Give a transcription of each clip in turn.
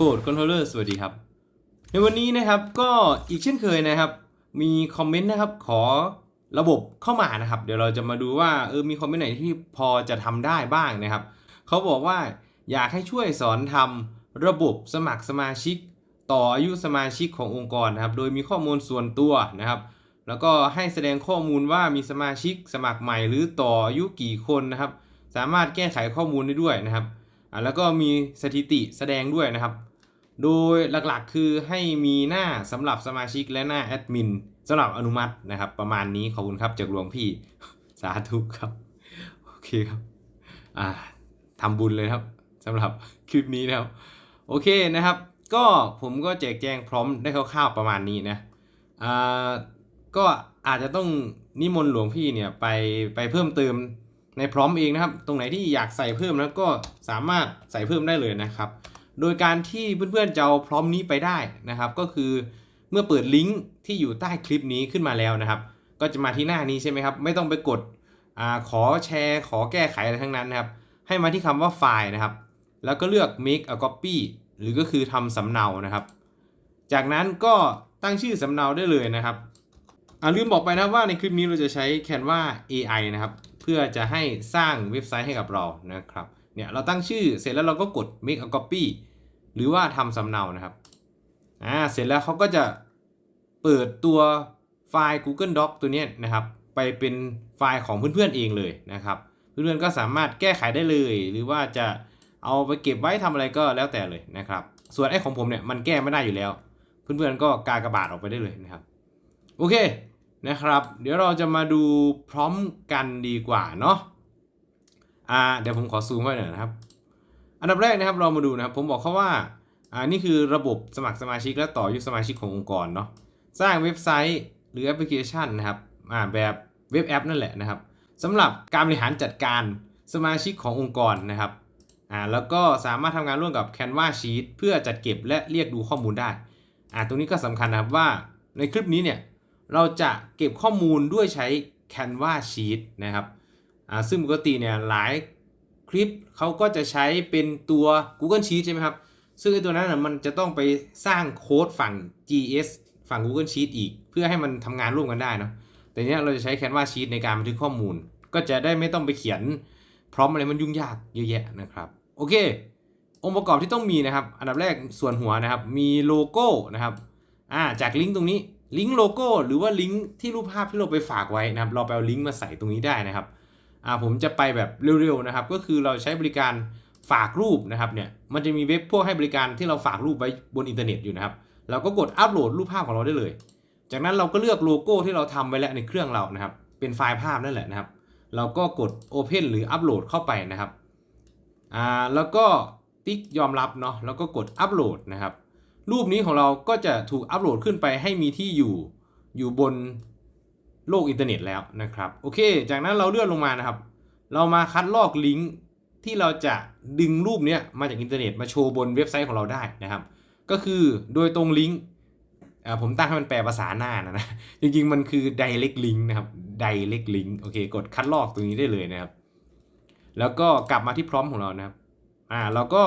โปรดคอนโทรลเลอร์สวัสดีครับ ในวันนี้นะครับก็อีกเช่นเคยนะครับ มีคอมเมนต์นะครับขอระบบเข้ามานะครับ เดี๋ยวเราจะมาดูว่าเออมีคอมเมนต์ไหนที่พอจะทำได้บ้างนะครับ เขาบอกว่าอยากให้ช่วยสอนทำระบบสมัครสมาชิก ต่ออายุสมาชิกขององค์กรนะครับ โดยมีข้อมูลส่วนตัวนะครับ แล้วก็ให้แสดงข้อมูลว่ามีสมาชิกสมัครใหม่ หรือต่ออายุกี่คนนะครับ สามารถแก้ไขข้อมูลได้ด้วยนะครับอ่าแล้วก็มีสถิติแสดงด้วยนะครับ โดยหลักๆคือให้มีหน้าสำหรับสมาชิกและหน้าแอดมินสำหรับอนุมัตินะครับ ประมาณนี้ขอบคุณครับจากหลวงพี่สาธุครับ โอเคครับอ่าทำบุญเลยครับสำหรับคลิปนี้นะครับ โอเคนะครับ ก็ผมก็แจกแจงพร้อมได้คร่าวๆประมาณนี้นะอ่าก็อาจจะต้องนิมนต์หลวงพี่เนี่ยไปไปเพิ่มเติมในพร้อมเองนะครับ ตรงไหนที่อยากใส่เพิ่มแล้วก็สามารถใส่เพิ่มได้เลยนะครับ โดยการที่เพื่อนๆจะเอาพร้อมนี้ไปได้นะครับ ก็คือเมื่อเปิดลิงก์ที่อยู่ใต้คลิปนี้ขึ้นมาแล้วนะครับ ก็จะมาที่หน้านี้ใช่ไหมครับ ไม่ต้องไปกดอขอแชร์ ขอแก้ไขอะไรทั้งนั้นนะครับ ให้มาที่คำว่าไฟล์นะครับ แล้วก็เลือก make a copy หรือก็คือทำสำเนานะครับ จากนั้นก็ตั้งชื่อสำเนาได้เลยนะครับอ่าลืมบอกไปนะว่าในคลิปนี้เราจะใช้ Canva AI นะครับ เพื่อจะให้สร้างเว็บไซต์ให้กับเรานะครับ เนี่ยเราตั้งชื่อเสร็จแล้วเราก็กด make a copy หรือว่าทำสำเนานะครับอ่าเสร็จแล้วเขาก็จะเปิดตัวไฟล์ Google Doc ตัวนี้นะครับ ไปเป็นไฟล์ของเพื่อนๆเองเลยนะครับ เพื่อนๆก็สามารถแก้ไขได้เลย หรือว่าจะเอาไปเก็บไว้ทำอะไรก็แล้วแต่เลยนะครับ ส่วนไอ้ของผมเนี่ยมันแก้ไม่ได้อยู่แล้ว เพื่อนๆก็กากระบาดออกไปได้เลยนะครับ โอเคนะครับ เดี๋ยวเราจะมาดูพร้อมกันดีกว่าเนาะอ่าเดี๋ยวผมขอซูมไว้หน่อยนะครับ อันดับแรกนะครับเรามาดูนะครับผมบอกเขาว่าอ่านี่คือระบบสมัครสมาชิกและต่ออยุสมาชิกขององค์กรเนาะสร้างเว็บไซต์หรือแอปพลิเคชันนะครับอ่าแบบเว็บแอปนั่นแหละนะครับสำหรับการบริหารจัดการสมาชิกขององค์กรนะครับอ่าแล้วก็สามารถทำงานร่วมกับ Canva Sheet เพื่อจัดเก็บและเรียกดูข้อมูลได้อ่าตรงนี้ก็สำคัญนะครับว่าในคลิปนี้เนี่ยเราจะเก็บข้อมูลด้วยใช้ Canva Sheet นะครับอ่าซึ่งปกติเนี่ยหลาย คลิปเขาก็จะใช้เป็นตัว Google Sheet ใช่ไหมครับ ซึ่งไอ้ตัวนั้นนะมันจะต้องไปสร้างโค้ดฝั่ง GS ฝั่ง Google Sheet อีก เพื่อให้มันทำงานร่วมกันได้เนาะแต่เนี้ยเราจะใช้ Canva Sheet ในการบันทึกข้อมูล ก็จะได้ไม่ต้องไปเขียนพร้อมอะไรมันยุ่งยากเยอะแยะนะครับโอเค องค์ประกอบที่ต้องมีนะครับ อันดับแรกส่วนหัวนะครับ มีโลโก้นะครับอ่าจากลิงก์ตรงนี้ลิงก์โลโก้หรือว่าลิงก์ที่รูปภาพที่เราไปฝากไว้นะครับ เราไปเอาลิงก์มาใส่ตรงนี้ได้นะครับ อ่าผมจะไปแบบเร็วๆนะครับ ก็คือเราใช้บริการฝากรูปนะครับเนี่ยมันจะมีเว็บพวกให้บริการที่เราฝากรูปไว้บนอินเทอร์เน็ตอยู่นะครับ เราก็กดอัปโหลดรูปภาพของเราได้เลย จากนั้นเราก็เลือกโลโก้ที่เราทำไว้แล้วในเครื่องเรานะครับ เป็นไฟล์ภาพนั่นแหละนะครับ เราก็กด Open หรืออัปโหลดเข้าไปนะครับอ่าแล้วก็ติ๊กยอมรับเนาะแล้วก็กดอัปโหลดนะครับ รูปนี้ของเราก็จะถูกอัปโหลดขึ้นไปให้มีที่อยู่อยู่บน โลกอินเทอร์เน็ตแล้วนะครับ โอเค จากนั้นเราเลื่อนลงมานะครับ เรามาคัดลอกลิงก์ที่เราจะดึงรูปเนี้ยมาจากอินเทอร์เน็ตมาโชว์บนเว็บไซต์ของเราได้นะครับ ก็คือโดยตรงลิงก์อ่าผมตั้งให้มันแปลภาษาหน้านะนะ จริงๆ มันคือ direct link นะครับ direct link โอเค กดคัดลอกตรงนี้ได้เลยนะครับ แล้วก็กลับมาที่พร้อมของเรานะครับ อ่า เราก็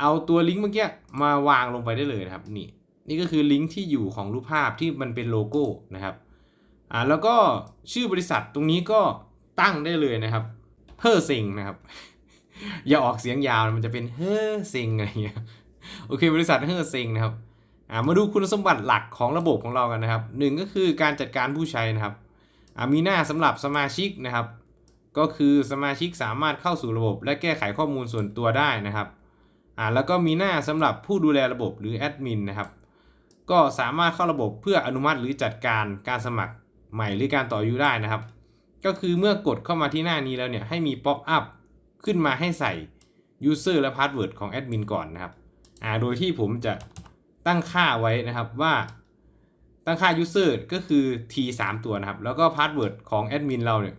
เอาตัวลิงก์เมื่อกี้มาวางลงไปได้เลยนะครับ นี่ นี่ก็คือลิงก์ที่อยู่ของรูปภาพที่มันเป็นโลโก้นะครับ อ่าแล้วก็ชื่อบริษัทตรงนี้ก็ตั้งได้เลยนะครับเฮอร์ซิงนะครับ อย่าออกเสียงยาวมันจะเป็นเฮอร์ซิงอะไรเงี้ยโอเค บริษัทเฮอร์ซิงนะครับอ่ามาดูคุณสมบัติหลักของระบบของเรากันนะครับหนึ่งก็คือการจัดการผู้ใช้นะครับอ่ามีหน้าสำหรับสมาชิกนะครับ ก็คือสมาชิกสามารถเข้าสู่ระบบ และแก้ไขข้อมูลส่วนตัวได้นะครับอ่าแล้วก็มีหน้าสำหรับผู้ดูแลระบบหรือแอดมินนะครับก็สามารถเข้าระบบเพื่ออนุมัติหรือจัดการการสมัคร ใหม่หรือการต่ออายุได้นะครับ ก็คือเมื่อกดเข้ามาที่หน้านี้แล้วเนี่ยให้มีป๊อปอัพขึ้นมาให้ใส่ user และ password ของแอดมินก่อนนะครับอ่าโดยที่ผมจะตั้งค่าไว้นะครับว่าตั้งค่า user ก็คือ t 3ตัวนะครับ แล้วก็ password ของแอดมินเราเนี่ย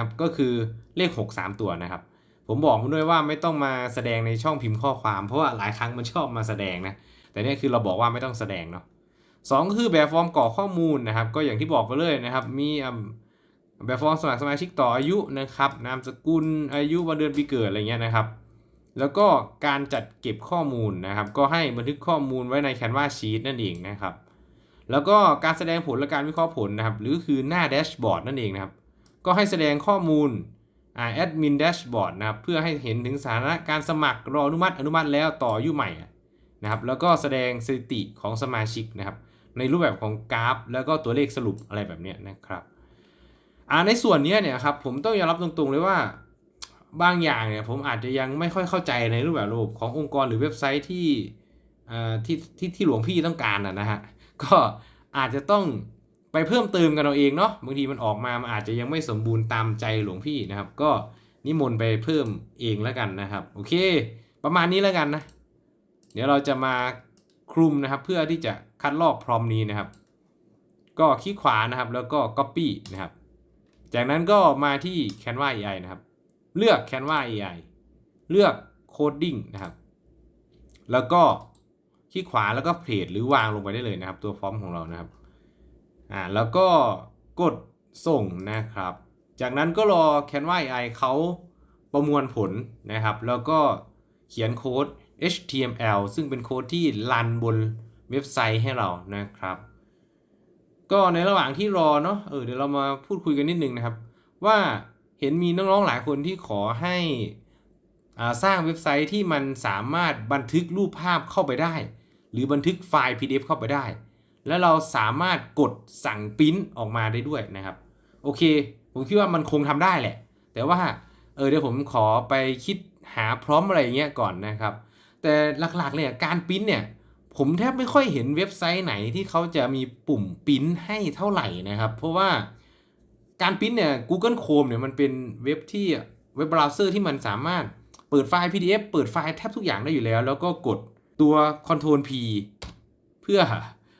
ครับก็คือเลข 6 3 ตัวนะครับ ผมบอกคุณด้วยว่าไม่ต้องมาแสดงในช่องพิมพ์ข้อความ เพราะว่าหลายครั้งมันชอบมาแสดงนะแต่เนี่ยคือเราบอกว่าไม่ต้องแสดงเนาะ สองก็คือแบบฟอร์มกรอกข้อมูลนะครับ ก็อย่างที่บอกไปเลยนะครับ มีแบบฟอร์มสมัครสมาชิกต่ออายุนะครับ นามสกุลอายุวันเดือนปีเกิดอะไรเงี้ยนะครับ แล้วก็การจัดเก็บข้อมูลนะครับ ก็ให้บันทึกข้อมูลไว้ใน Canva Sheet นั่นเองนะครับ แล้วก็การแสดงผลและการวิเคราะห์ผลนะครับ หรือคือหน้าแดชบอร์ดนั่นเองนะครับ ก็ให้แสดงข้อมูลอ่าแอดมินแดชบอร์ดนะครับ เพื่อให้เห็นถึงสถานะการสมัครรออนุมัติอนุมัติแล้วต่ออายุใหม่นะครับ แล้วก็แสดงสถิติของสมาชิกนะครับ ในรูปแบบของกราฟ แล้วก็ตัวเลขสรุปอะไรแบบนี้นะครับอ่าในส่วนเนี้ยเนี่ยครับผมต้องยอมรับตรงๆเลยว่าบางอย่างเนี่ยผมอาจจะยังไม่ค่อยเข้าใจในรูปแบบระบบขององค์กรหรือเว็บไซต์ที่อ่าที่ที่ที่หลวงพี่ต้องการนะนะฮะก็อาจจะต้องไปเพิ่มเติมกันเอาเองเนาะบางทีมันออกมามันอาจจะยังไม่สมบูรณ์ตามใจหลวงพี่นะครับ ก็นิมนต์ไปเพิ่มเองแล้วกันนะครับ โอเค ประมาณนี้แล้วกันนะ เดี๋ยวเราจะมา คลุมนะครับ เพื่อที่จะคัดลอกพร้อมนี้นะครับ ก็คลิกขวานะครับ แล้วก็ copy นะครับ จากนั้นก็มาที่ Canva AI นะครับ เลือก Canva AI เลือก Coding นะครับ แล้วก็คลิกขวาแล้วก็เพจหรือวางลงไปได้เลยนะครับ ตัวฟอร์มของเรานะครับอ่าแล้วก็กดส่งนะครับ จากนั้นก็รอ Canva AI เขาประมวลผลนะครับ แล้วก็เขียนโค้ด HTML ซึ่งเป็นโค้ดที่รันบนเว็บไซต์ให้เรานะครับ ก็ในระหว่างที่รอเนาะเออเดี๋ยวเรามาพูดคุยกันนิดนึงนะครับ ว่าเห็นมีน้องๆหลายคนที่ขอให้อ่าสร้างเว็บไซต์ที่มันสามารถบันทึกรูปภาพเข้าไปได้ หรือบันทึกไฟล์ PDF เข้าไปได้ แล้วเราสามารถกดสั่งปริ้นออกมาได้ด้วยนะครับ โอเค ผมคิดว่ามันคงทำได้แหละ แต่ว่าเออเดี๋ยวผมขอไปคิดหาพร้อมอะไรเงี้ยก่อนนะครับ แต่หลักๆเนี่ยการปริ้นเนี่ย ผมแทบไม่ค่อยเห็นเว็บไซต์ไหนที่เขาจะมีปุ่มปริ้นให้เท่าไหร่นะครับ เพราะว่าการปริ้นเนี่ย Google Chrome เนี่ยมันเป็นเว็บที่เว็บเบราว์เซอร์ที่มันสามารถเปิดไฟล์ PDF เปิดไฟล์แทบทุกอย่างได้อยู่แล้ว แล้วก็กดตัว Ctrl P เพื่อ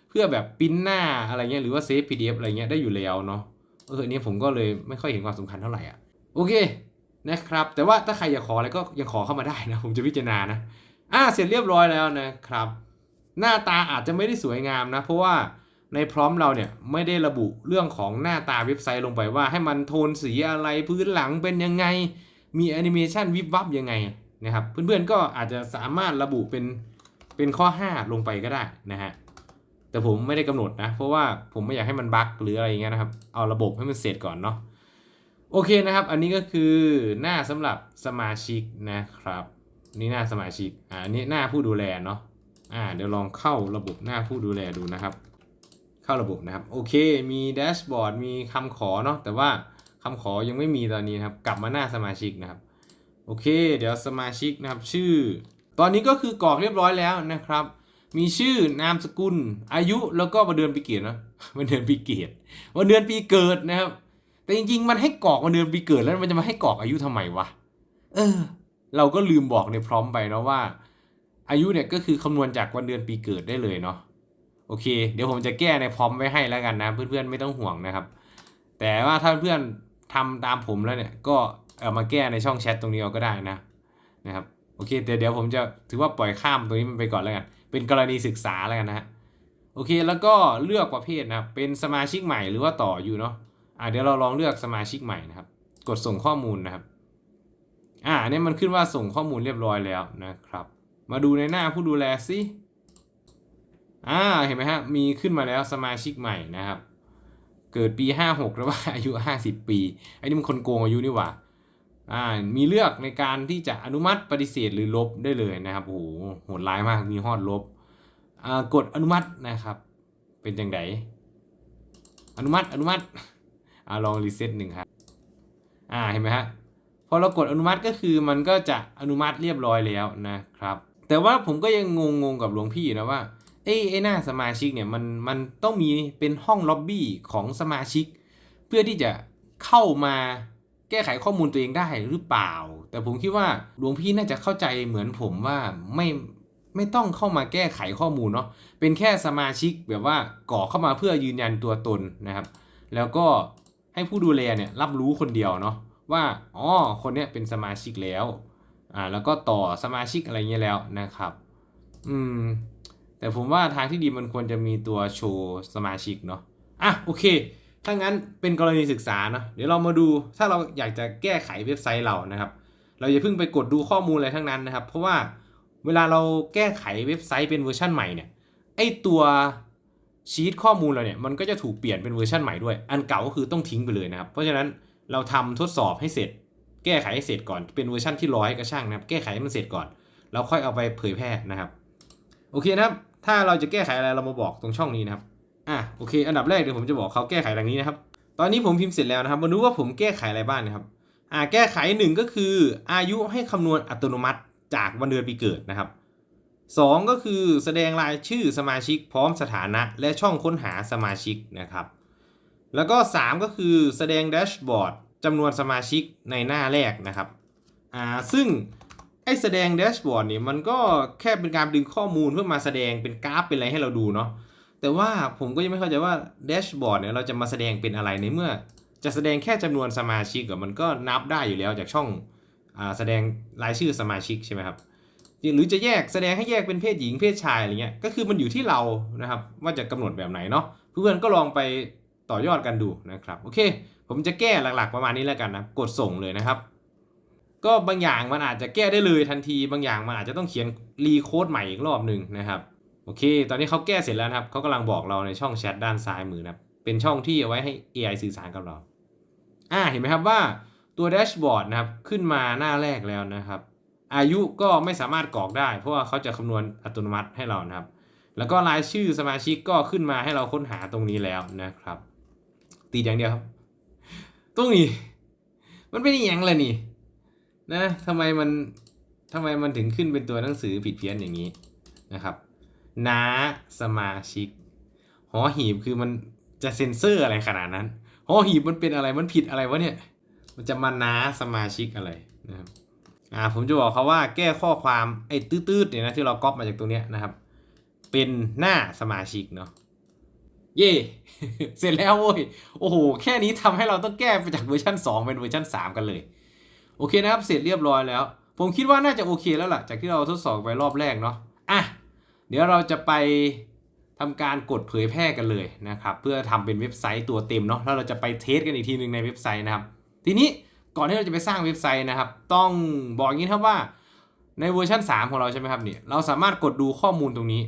เพื่อแบบปริ้นหน้าอะไรเงี้ยหรือว่าเซฟ PDF อะไรเงี้ยได้อยู่แล้วเนาะเอออนนี้ผมก็เลยไม่ค่อยเห็นความสำคัญเท่าไหร่อะโอเคนะครับ แต่ว่าถ้าใครอยากขออะไรก็ยังขอเข้ามาได้นะ ผมจะพิจารณานะ อ่าเสร็จเรียบร้อยแล้วนะครับ หน้าตาอาจจะไม่ได้สวยงามนะ เพราะว่าในพร้อมเราเนี่ยไม่ได้ระบุเรื่องของหน้าตาเว็บไซต์ลงไปว่าให้มันโทนสีอะไรพื้นหลังเป็นยังไง มีแอนิเมชันวิบวับยังไงนะครับเพื่อนๆก็อาจจะสามารถระบุเป็นเป็นข้อ 5 ลงไปก็ได้นะฮะแต่ผมไม่ได้กำหนดนะ เพราะว่าผมไม่อยากให้มันบั๊กหรืออะไรอย่างเงี้ยนะครับ เอาระบบให้มันเสร็จก่อนเนาะโอเคนะครับ อันนี้ก็คือหน้าสำหรับสมาชิกนะครับ นี่หน้าสมาชิกอ่านนี้หน้าผู้ดูแลเนาะอ่าเดี๋ยวลองเข้าระบบหน้าผู้ดูแลดูนะครับ เข้าระบบนะครับโอเคมีแดชบอร์ดมีคำขอเนาะแต่ว่าคำขอยังไม่มีตอนนี้นะครับกลับมาหน้าสมาชิกนะครับโอเค เดี๋ยวสมาชิกนะครับชื่อ ตอนนี้ก็คือกรอกเรียบร้อยแล้วนะครับ มีชื่อนามสกุล อายุแล้วก็วันเดือนปีเกิดเนะวันเดือนปีเกิดวันเดือนปีเกิดนะครับ แต่จริงๆ มันให้กรอกวันเดือนปีเกิดแล้วมันจะมาให้กรอกอายุทำไมวะเออ เราก็ลืมบอกในพร้อมไปเนาะว่า อายุเนี่ยก็คือคำนวณจากวันเดือนปีเกิดได้เลยเนาะโอเค เดี๋ยวผมจะแก้ในพร้อมไว้ให้แล้วกันนะ เพื่อนๆไม่ต้องห่วงนะครับ แต่ว่าถ้าเพื่อนทำตามผมแล้วเนี่ยก็เอามาแก้ในช่องแชทตรงนี้เอาก็ได้นะนะครับโอเคแต่เดี๋ยวผมจะถือว่าปล่อยข้ามตรงนี้มันไปก่อนแล้วกันเป็นกรณีศึกษาแล้วกันนะฮะโอเคแล้วก็เลือกประเภทนะครับเป็นสมาชิกใหม่หรือว่าต่ออยู่เนาะอ่าเดี๋ยวเราลองเลือกสมาชิกใหม่นะครับ กดส่งข้อมูลนะครับ อ่าเนี่ยมันขึ้นว่าส่งข้อมูลเรียบร้อยแล้วนะครับ มาดูในหน้าผู้ดูแลสิอ่าเห็นไหมฮะมีขึ้นมาแล้วสมาชิกใหม่นะครับ เกิดปี 56 แล้วว่าอายุ 50 ปีไอ้นี่มันคนโกงอายุนี่หว่าอ่ามีเลือกในการที่จะอนุมัติปฏิเสธหรือลบได้เลยนะครับโอ้โหโหดร้ายมากมีฮอดลบอ่ากดอนุมัตินะครับ เป็นจังไดอนุมัติอนุมัติอ่าลองรีเซ็ตหนึ่งครับอ่าเห็นไหมฮะ อเรากดอนุมัติก็คือมันก็จะอนุมัติเรียบร้อยแล้วนะครับ แต่ว่าผมก็ยังงงๆกับหลวงพี่นะว่าเอ้ไอ้หน้าสมาชิกเนี่ยมันมันต้องมีเป็นห้องล็อบบี้ของสมาชิก เพื่อที่จะเข้ามาแก้ไขข้อมูลตัวเองได้หรือเปล่า แต่ผมคิดว่าหลวงพี่น่าจะเข้าใจเหมือนผมว่าไม่ไม่ต้องเข้ามาแก้ไขข้อมูลเนาะเป็นแค่สมาชิกแบบว่ากรอเข้ามาเพื่อยืนยันตัวตนนะครับ แล้วก็ให้ผู้ดูแลเนี่ยรับรู้คนเดียวเนาะ ว่าอ๋อคนเนี้ยเป็นสมาชิกแล้วอ่าแล้วก็ต่อสมาชิกอะไรเงี้ยแล้วนะครับอืมแต่ผมว่าทางที่ดีมันควรจะมีตัวโชว์สมาชิกเนาะอะโอเค ถ้างั้นเป็นกรณีศึกษาเนาะเดี๋ยวเรามาดูถ้าเราอยากจะแก้ไขเว็บไซต์เรานะครับ เราอย่าเพิ่งไปกดดูข้อมูลอะไรทั้งนั้นนะครับ เพราะว่าเวลาเราแก้ไขเว็บไซต์เป็นเวอร์ชันใหม่เนี่ยไอตัวชีตข้อมูลเราเนี่ยมันก็จะถูกเปลี่ยนเป็นเวอร์ชันใหม่ด้วย อันเก่าก็คือต้องทิ้งไปเลยนะครับ เพราะฉะนั้น เราทำทดสอบให้เสร็จ แก้ไขให้เสร็จก่อน เป็นเวอร์ชันที่ร้อยก็ช่างนะครับ แก้ไขให้มันเสร็จก่อนแล้วค่อยเอาไปเผยแพร่นะครับ โอเคนะครับ ถ้าเราจะแก้ไขอะไรเรามาบอกตรงช่องนี้นะครับ อะโอเค อันดับแรกเดี๋ยวผมจะบอกเขาแก้ไขดังนี้นะครับ ตอนนี้ผมพิมพ์เสร็จแล้วนะครับ มาดูว่าผมแก้ไขอะไรบ้างนะครับ อ่า แก้ไขหนึ่งก็คือ อายุให้คำนวณอัตโนมัติจากวันเดือนปีเกิดนะครับสองก็คือแสดงรายชื่อสมาชิกพร้อมสถานะ และช่องค้นหาสมาชิกนะครับ แล้วก็ 3 ก็คือแสดงแดชบอร์ดจำนวนสมาชิกในหน้าแรกนะครับอ่าซึ่งไอแสดงแดชบอร์ดนี่มันก็แค่เป็นการดึงข้อมูลเพื่อมาแสดงเป็นกราฟเป็นอะไรให้เราดูเนาะแต่ว่าผมก็ยังไม่เข้าใจว่าแดชบอร์ดเนี่ยเราจะมาแสดงเป็นอะไรในเมื่อ จะแสดงแค่จำนวนสมาชิกมันก็นับได้อยู่แล้วจากช่องอ่าแสดงรายชื่อสมาชิกใช่ไหมครับหรือจะแยกแสดงให้แยกเป็นเพศหญิงเพศชายอะไรเงี้ยก็คือมันอยู่ที่เรานะครับว่าจะกำหนดแบบไหนเนาะเพื่อนก็ลองไป ต่อยอดกันดูนะครับโอเค ผมจะแก้หลักๆประมาณนี้แล้วกันนะกดส่งเลยนะครับ ก็บางอย่างมันอาจจะแก้ได้เลยทันที บางอย่างมันอาจจะต้องเขียนรีโค้ดใหม่อีกรอบหนึ่งนะครับโอเค ตอนนี้เขาแก้เสร็จแล้วครับเขากำลังบอกเราในช่องแชทด้านซ้ายมือนะเป็นช่องที่เอาไว้ให้ AI สื่อสารกับเราอ่าเห็นไหมครับว่าตัวแดชบอร์ดนะครับขึ้นมาหน้าแรกแล้วนะครับ อายุก็ไม่สามารถกรอกได้ เพราะว่าเขาจะคำนวณอัตโนมัติให้เรานะครับ แล้วก็รายชื่อสมาชิกก็ขึ้นมาให้เราค้นหาตรงนี้แล้วนะครับ ตีอย่างเดียวครับตรงนี้ มันเป็นอย่างเลยนี่ นะทำไมมันทำไมมันถึงขึ้นเป็นตัวหนังสือผิดเพี้ยนอย่างนี้นะครับน้าสมาชิก หอหีบคือมันจะเซ็นเซอร์อะไรขนาดนั้น หอหีบมันเป็นอะไรมันผิดอะไรวะเนี่ย มันจะมาน้าสมาชิกอะไรนะครับอ่าผมจะบอกเขาว่าแก้ข้อความไอ้ตื้อๆเนี่ยนะที่เราก๊อปมาจากตรงเนี้ยนะครับ เป็นหน้าสมาชิกเนาะ เย่เสร็จแล้วเว้ยโอ้โห แค่นี้ทำให้เราต้องแก้ไปจากเวอร์ชัน2 เป็นเวอร์ชัน3 กันเลย โอเคนะครับ เสร็จเรียบร้อยแล้ว ผมคิดว่าน่าจะโอเคแล้วล่ะ จากที่เราทดสอบไปรอบแรกเนาะอะเดี๋ยวเราจะไปทำการกดเผยแพร่กันเลยนะครับ เพื่อทำเป็นเว็บไซต์ตัวเต็มเนาะแล้วเราจะไปเทสกันอีกทีหนึ่งในเว็บไซต์นะครับ ทีนี้ก่อนที่เราจะไปสร้างเว็บไซต์นะครับ ต้องบอกอย่างนี้ครับว่าในเวอร์ชัน3 ของเราใช่ไหมครับเนี่ยเราสามารถกดดูข้อมูลตรงนี้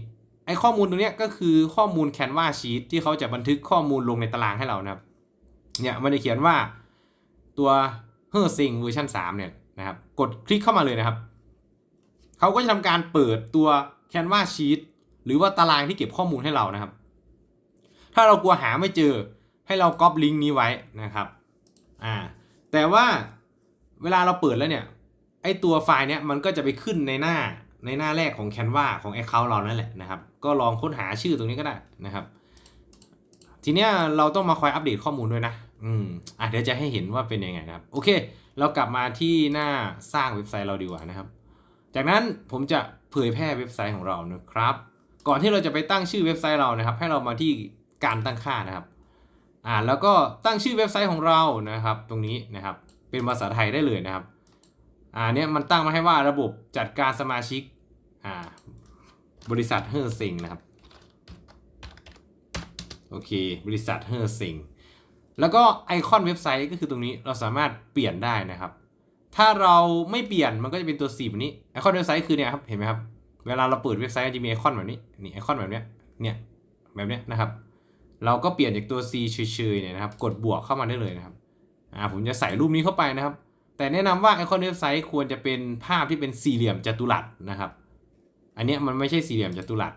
ไอข้อมูลตรงนี้ก็คือข้อมูล Canva Sheet ที่เขาจะบันทึกข้อมูลลงในตารางให้เรานะครับ เนี่ยมันจะเขียนว่าตัวเฮอร์ซิงเวอร์ชัน3เนี่ยนะครับ กดคลิกเข้ามาเลยนะครับ เขาก็จะทำการเปิดตัว Canva Sheet หรือว่าตารางที่เก็บข้อมูลให้เรานะครับ ถ้าเรากลัวหาไม่เจอให้เราก๊อปลิงก์นี้ไว้นะครับอ่าแต่ว่าเวลาเราเปิดแล้วเนี่ยไอตัวไฟล์เนี้ยมันก็จะไปขึ้นในหน้า ในหน้าแรกของ Canva ของ Account เรานั่นแหละนะครับ ก็ลองค้นหาชื่อตรงนี้ก็ได้นะครับ ทีเนี้ยเราต้องมาคอยอัปเดตข้อมูลด้วยนะ อืมอะเดี๋ยวจะให้เห็นว่าเป็นยังไงนะครับ โอเค เรากลับมาที่หน้าสร้างเว็บไซต์เราดีกว่านะครับ จากนั้นผมจะเผยแพร่เว็บไซต์ของเรานะครับ ก่อนที่เราจะไปตั้งชื่อเว็บไซต์เรานะครับ ให้เรามาที่การตั้งค่านะครับ อ่า แล้วก็ตั้งชื่อเว็บไซต์ของเรานะครับ ตรงนี้นะครับ เป็นภาษาไทยได้เลยนะครับ อ่าเนี้ยมันตั้งมาให้ว่าระบบจัดการสมาชิก อ่า บริษัทเฮอร์ซิงนะครับ โอเค บริษัทเฮอร์ซิงแล้วก็ไอคอนเว็บไซต์ก็คือตรงนี้เราสามารถเปลี่ยนได้นะครับ ถ้าเราไม่เปลี่ยนมันก็จะเป็นตัวสีแบบนี้ ไอคอนเว็บไซต์คือเนี่ยครับ เห็นไหมครับ เวลาเราเปิดเว็บไซต์จะมีไอคอนแบบนี้ นี่ไอคอนแบบเนี้ย เนี่ยแบบเนี้ยนะครับ เราก็เปลี่ยนจากตัว C เฉยๆเนี่ยนะครับ กดบวกเข้ามาได้เลยนะครับ อ่า ผมจะใส่รูปนี้เข้าไปนะครับ แต่แนะนำว่าไอคอนเว็บไซต์ควรจะเป็นภาพที่เป็นสี่เหลี่ยมจัตุรัสนะครับ อันเนี้ยมันไม่ใช่สี่เหลี่ยมจัตุรัส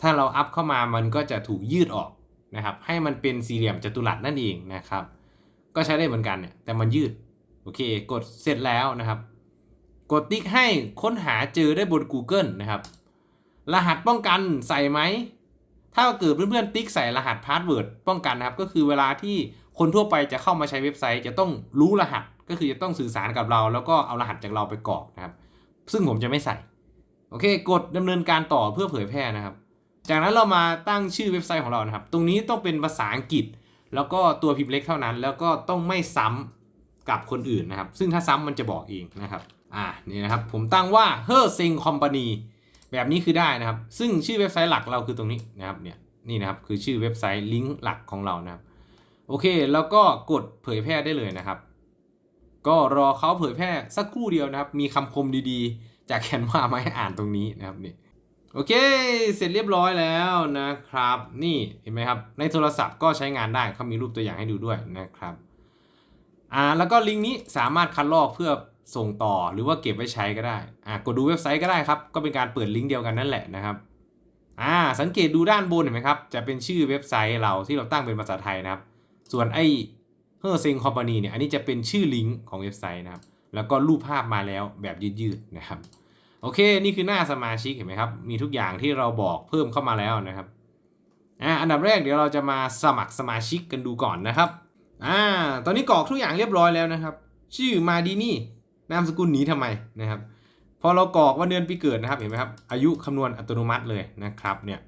ถ้าเราอัพเข้ามามันก็จะถูกยืดออกนะครับ ให้มันเป็นสี่เหลี่ยมจัตุรัสนั่นเองนะครับ ก็ใช้ได้เหมือนกันเนี่ย แต่มันยืด โอเค กดเสร็จแล้วนะครับ กดติ๊กให้ค้นหาเจอได้บน Google นะครับ รหัสป้องกันใส่ไหม ถ้าเกิดเพื่อนๆติ๊กใส่รหัสพาสเวิร์ดป้องกันนะครับ ก็คือเวลาที่คนทั่วไปจะเข้ามาใช้เว็บไซต์ จะต้องรู้รหัส ก็คือจะต้องสื่อสารกับเรา แล้วก็เอารหัสจากเราไปกรอกนะครับ ซึ่งผมจะไม่ใส่ โอเค กดดำเนินการต่อเพื่อเผยแพร่นะครับ จากนั้นเรามาตั้งชื่อเว็บไซต์ของเรานะครับ ตรงนี้ต้องเป็นภาษาอังกฤษ แล้วก็ตัวพิมพ์เล็กเท่านั้น แล้วก็ต้องไม่ซ้ำกับคนอื่นนะครับ ซึ่งถ้าซ้ำมันจะบอกเองนะครับ อ่า นี่นะครับ ผมตั้งว่า h e r s i n g Company แบบนี้คือได้นะครับ ซึ่งชื่อเว็บไซต์หลักเราคือตรงนี้นะครับ เนี่ย นี่นะครับ คือชื่อเว็บไซต์ลิงก์หลักของเรานะครับ โอเค แล้วก็กดเผยแพร่ได้เลยนะครับ ก็รอเขาเผยแพร่สักครู่เดียวนะครับ มีคำคมดีๆ จากแคนวามาให้อ่านตรงนี้นะครับนี่โอเค เสร็จเรียบร้อยแล้วนะครับ นี่เห็นไหมครับ ในโทรศัพท์ก็ใช้งานได้เขามีรูปตัวอย่างให้ดูด้วยนะครับอ่าแล้วก็ลิงก์นี้สามารถคัดลอกเพื่อส่งต่อหรือว่าเก็บไว้ใช้ก็ได้อ่ากดดูเว็บไซต์ก็ได้ครับ ก็เป็นการเปิดลิงก์เดียวกันนั่นแหละนะครับอ่าสังเกตดูด้านบนเห็นไหมครับ จะเป็นชื่อเว็บไซต์เราที่เราตั้งเป็นภาษาไทยนะครับ ส่วนไอ้เฮอร์เซงคอมพานีเนี่ยอันนี้จะเป็นชื่อลิงก์ของเว็บไซต์นะครับ แล้วก็รูปภาพมาแล้วแบบยืดๆนะครับ โอเค นี่คือหน้าสมาชิกเห็นไหมครับ มีทุกอย่างที่เราบอกเพิ่มเข้ามาแล้วนะครับอ่าอันดับแรกเดี๋ยวเราจะมาสมัครสมาชิกกันดูก่อนนะครับอ่าตอนนี้กรอกทุกอย่างเรียบร้อยแล้วนะครับ ชื่อมาดีนี่นามสกุลหนีทำไมนะครับพอเรากรอกวันเดือนปีเกิดนะครับเห็นไหมครับอายุคำนวณอัตโนมัติเลยนะครับเนี่ย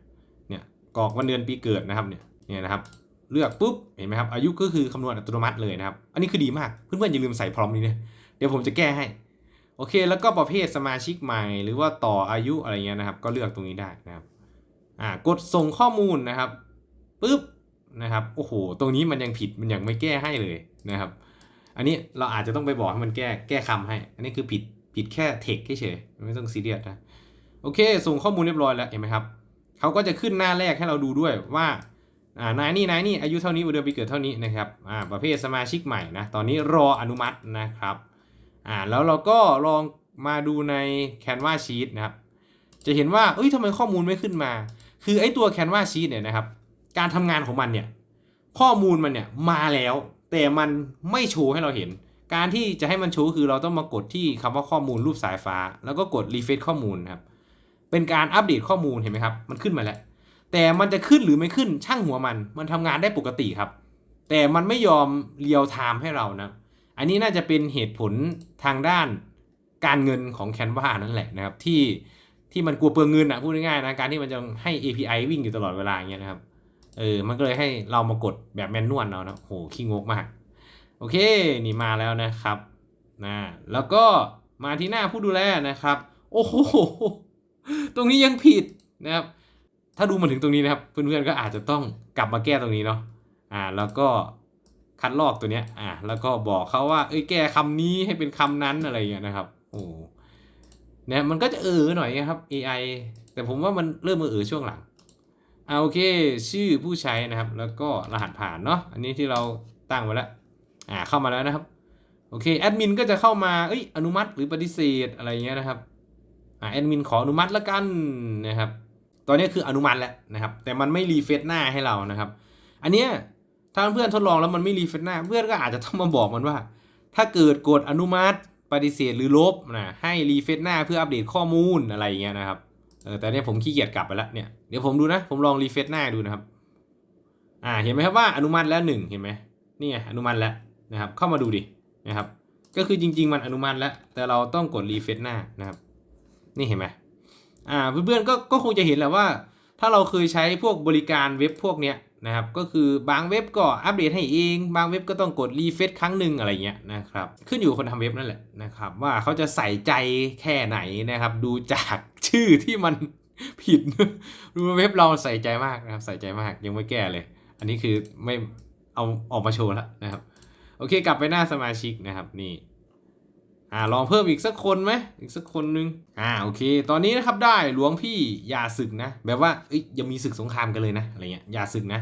เนี่ยกรอกวันเดือนปีเกิดนะครับเนี่ยเนี่ยนะครับเลือกปุ๊บเห็นไหมครับอายุก็คือคำนวณอัตโนมัติเลยนะครับ อันนี้คือดีมากเพื่อนๆอย่าลืมใส่พร้อมนี้นะเดี๋ยวผมจะแก้ให้ โอเค แล้วก็ประเภทสมาชิกใหม่ หรือว่าต่ออายุอะไรเงี้ยนะครับ ก็เลือกตรงนี้ได้นะครับอ่ากดส่งข้อมูลนะครับปุ๊บนะครับโอ้โหตรงนี้มันยังผิดมันยังไม่แก้ให้เลยนะครับ อันนี้เราอาจจะต้องไปบอกให้มันแก้แก้คำให้ อันนี้คือผิดผิดแค่เทคเฉยๆไม่ต้องซีเรียสนะโอเค ส่งข้อมูลเรียบร้อยแล้วเห็นไหมครับเขาก็จะขึ้นหน้าแรกให้เราดูด้วยว่าอ่านายนี่นายนี่อายุเท่านี้วันเดือนปีเกิดเท่านี้นะครับอ่าประเภทสมาชิกใหม่นะตอนนี้รออนุมัตินะครับ อ่าแล้วเราก็ลองมาดูใน Canva Sheet นะครับ จะเห็นว่าเอ้ยทำไมข้อมูลไม่ขึ้นมา คือไอ้ตัว Canva Sheet เนี่ยนะครับ การทำงานของมันเนี่ย ข้อมูลมันเนี่ยมาแล้ว แต่มันไม่โชว์ให้เราเห็น การที่จะให้มันโชว์คือเราต้องมากดที่คำว่าข้อมูลรูปสายฟ้า แล้วก็กด refresh ข้อมูลครับ เป็นการอัปเดตข้อมูลเห็นไหมครับ มันขึ้นมาแล้ว แต่มันจะขึ้นหรือไม่ขึ้นช่างหัวมัน มันทำงานได้ปกติครับ แต่มันไม่ยอมเรียลไทม์ให้เรานะ อันนี้น่าจะเป็นเหตุผลทางด้านการเงินของ Canva นั่นแหละนะครับ ที่ที่มันกลัวเปลืองเงินอะพูดง่ายๆนะการที่มันจะให้ API วิ่งอยู่ตลอดเวลาอย่างเงี้ยนะครับเออมันก็เลยให้เรามากดแบบแมนนวลเอานะโหขี้งกมาก โอเค นี่มาแล้วนะครับนะแล้วก็มาที่หน้าผู้ดูแลนะครับ โอ้โหตรงนี้ยังผิดนะครับ ถ้าดูมาถึงตรงนี้นะครับ เพื่อนๆก็อาจจะต้องกลับมาแก้ตรงนี้เนาะอ่าแล้วก็ คัดลอกตัวเนี้ยอ่าแล้วก็บอกเขาว่า เอ้ยแก้คำนี้ให้เป็นคำนั้นอะไรอย่างเงี้ยนะครับ โอ้เนี่ยมันก็จะเออหน่อยนะครับ AI แต่ผมว่ามันเริ่มเออช่วงหลังอ่าโอเค ชื่อผู้ใช้นะครับ แล้วก็รหัสผ่านเนาะอันนี้ที่เราตั้งไว้แล้วอ่าเข้ามาแล้วนะครับโอเคแอดมินก็จะเข้ามาเอ้ยอนุมัติหรือปฏิเสธอะไรเงี้ยนะครับอ่าแอดมินขออนุมัติแล้วกันนะครับ ตอนนี้คืออนุมัติแล้วนะครับ แต่มันไม่รีเฟซหน้าให้เรานะครับ อันเนี้ย ถ้าเพื่อนทดลองแล้วมันไม่รีเฟซหน้า เพื่อนก็อาจจะต้องมาบอกมันว่า ถ้าเกิดกดอนุมัติปฏิเสธหรือลบนะให้รีเฟซหน้าเพื่ออัปเดตข้อมูลอะไรอย่างเงี้ยนะครับเออแต่เนี้ยผมขี้เกียจกลับไปแล้วเนี่ยเดี๋ยวผมดูนะ ผมลองรีเฟซหน้าดูนะครับ อ่าเห็นไหมครับว่าอนุมัติแล้วหนึ่งเห็นไหมนี่ไงอนุมัติแล้วนะครับ เข้ามาดูดินะครับ ก็คือจริง ๆ มันอนุมัติแล้ว แต่เราต้องกดรีเฟซหน้านะครับ นี่เห็นไหมอ่าเพื่อนๆก็ก็คงจะเห็นแหละว่า ถ้าเราเคยใช้พวกบริการเว็บพวกเนี้ย นะครับก็คือบางเว็บก็อัปเดตให้เอง บางเว็บก็ต้องกดรีเฟซครั้งหนึ่งอะไรเงี้ยนะครับขึ้นอยู่คนทำเว็บนั่นแหละนะครับว่าเขาจะใส่ใจแค่ไหนนะครับดูจากชื่อที่มันผิดดูเว็บเราใส่ใจมากนะครับใส่ใจมากยังไม่แก้เลย อันนี้คือไม่เอาออกมาโชว์แล้วนะครับ โอเคกลับไปหน้าสมาชิกนะครับนี่ อ่าลองเพิ่มอีกสักคนไหมอีกสักคนนึงอ่าโอเค ตอนนี้นะครับได้หลวงพี่อย่าศึกนะ แบบว่าเอ้ยยังมีศึกสงครามกันเลยนะอะไรเงี้ยอย่าศึกนะ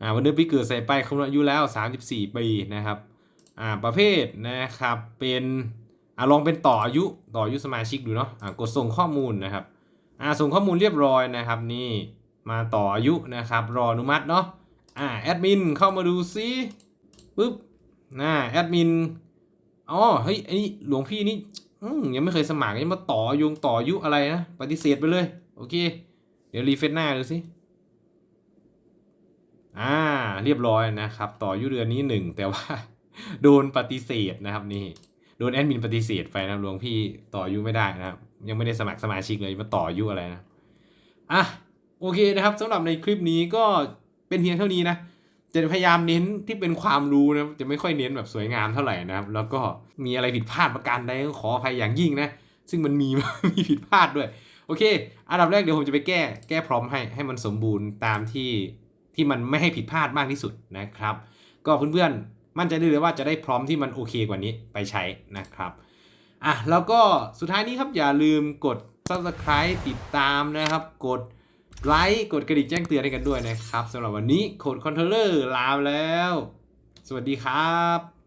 อ่าวันเดือนปีเกิดใส่ไปคำนวณอายุแล้ว 34 ปีนะครับอ่าประเภทนะครับเป็นอ่าลองเป็นต่ออายุต่ออายุสมาชิกดูเนาะอ่ากดส่งข้อมูลนะครับอ่าส่งข้อมูลเรียบร้อยนะครับนี่มาต่ออายุนะครับรออนุมัติเนาะอ่าแอดมินเข้ามาดูซิปึ๊บน่าแอดมิน อ๋อเฮ้ยไอ้หลวงพี่นี่ยังไม่เคยสมัครยังมาต่อโยงต่อยุอะไรนะปฏิเสธไปเลย โอเค เดี๋ยวรีเฟซหน้าดูสิอ่าเรียบร้อยนะครับ ต่อยุเดือนนี้หนึ่งแต่ว่า โดนปฏิเสธนะครับนี่โดนแอดมินปฏิเสธไปนะหลวงพี่ต่อยุไม่ได้นะครับยังไม่ได้สมัครสมาชิกเลยมาต่อยุอะไรนะอะโอเคนะครับสำหรับในคลิปนี้ก็เป็นเพียงเท่านี้นะ จะพยายามเน้นที่เป็นความรู้นะจะไม่ค่อยเน้นแบบสวยงามเท่าไหร่นะครับ แล้วก็มีอะไรผิดพลาดประการใดก็ขออภัยอย่างยิ่งนะ ซึ่งมันมีมีผิดพลาดด้วย โอเค อันดับแรกเดี๋ยวผมจะไปแก้แก้พร้อมให้ให้มันสมบูรณ์ตามที่ที่มันไม่ให้ผิดพลาดมากที่สุดนะครับ ก็เพื่อนๆมั่นใจได้เลยว่าจะได้พร้อมที่มันโอเคกว่านี้ไปใช้นะครับอะแล้วก็สุดท้ายนี้ครับอย่าลืมกด subscribe ติดตามนะครับ กด ไลค์กดกระดิ่งแจ้งเตือนให้กันด้วยนะครับสำหรับวันนี้โคดคอนโทรลเลอร์ลาแล้ว สวัสดีครับ